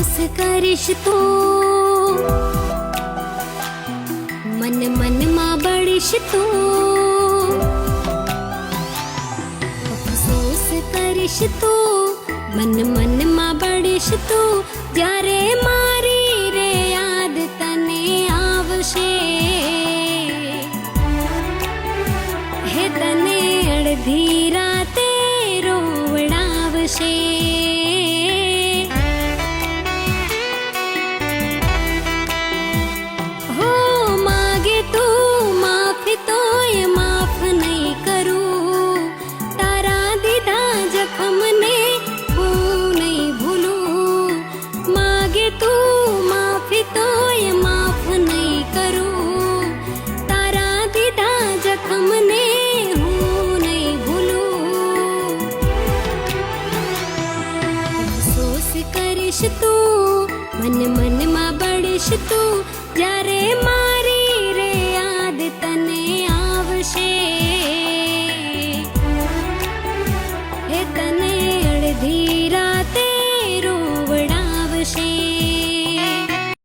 અફસોસ કરીશ તો મન મનમાં બળીશ તો અફસોસ કરીશ તો મન મનમાં બળીશ તો જ્યારે મારી રે યાદ તને આવશે હે તને અડધી રાતે તું માફી તોય માફ નહીં કરું. તારા દીધા જખમને હું નહીં ભૂલું. અફસોસ કરીશ તું, મન મનમાં બળીશ તું મારી રે યાદ આવશે. હે તને